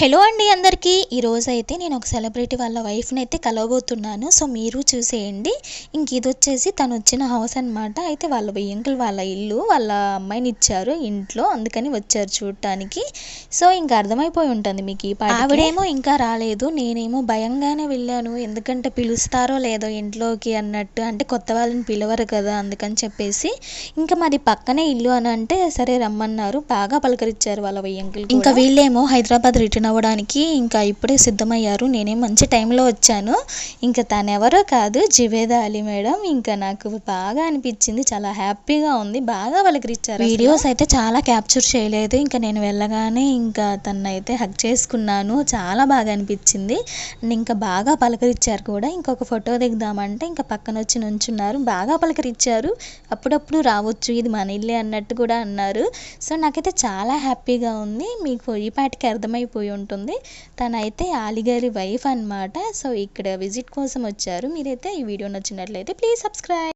Hello అండి అందరికీ. ఈరోజు అయితే నేను ఒక సెలబ్రిటీ వాళ్ళ వైఫ్ని అయితే కలవబోతున్నాను. సో మీరు చూసేయండి. ఇంక ఇది వచ్చేసి తను వచ్చిన హౌస్ అనమాట అయితే వాళ్ళ అంకుల్ వాళ్ళ ఇల్లు వాళ్ళ అమ్మాయిని ఇచ్చారు ఇంట్లో. అందుకని వచ్చారు చూడటానికి సో ఇంకా అర్థమైపోయి ఉంటుంది మీకు ఈ పాట ఆవిడేమో ఇంకా రాలేదు. నేనేమో భయంగానే వెళ్ళాను. ఎందుకంటే పిలుస్తారో లేదో ఇంట్లోకి అన్నట్టు. అంటే కొత్త వాళ్ళని పిలవరు కదా అందుకని చెప్పేసి. ఇంకా మాది పక్కనే ఇల్లు అని అంటే సరే రమ్మన్నారు. బాగా పలకరించారు వాళ్ళ అంకుల్ ఇంకా వీళ్ళేమో హైదరాబాద్ రిటర్న్ అవ్వడానికి ఇంకా ఇప్పుడే సిద్ధమయ్యారు. నేనే మంచి టైంలో వచ్చాను. ఇంకా తను ఎవరో కాదు జుబేదా అలీ మేడం. ఇంకా నాకు బాగా అనిపించింది. చాలా హ్యాపీగా ఉంది. బాగా పలకరించారు వీడియోస్ అయితే చాలా క్యాప్చర్ చేయలేదు. ఇంకా నేను వెళ్ళగానే ఇంకా తను అయితే హక్ చేసుకున్నాను. చాలా బాగా అనిపించింది. ఇంకా బాగా పలకరించారు కూడా. ఇంకొక ఫోటో దిగుదామంటే ఇంకా పక్కన వచ్చి నుంచున్నారు. బాగా పలకరించారు. అప్పుడప్పుడు రావచ్చు ఇది మన ఇల్లే అన్నట్టు కూడా అన్నారు. సో నాకైతే చాలా హ్యాపీగా ఉంది. మీకు ఈ పాటికి అర్థమైపోయి ఉంటుంది. తనైతే ఆలిగారి వైఫ్ అన్నమాట. సో ఇక్కడ విజిట్ కోసం వచ్చారు. మీరైతే ఈ వీడియో నచ్చినట్లయితే ప్లీజ్ సబ్స్క్రైబ్.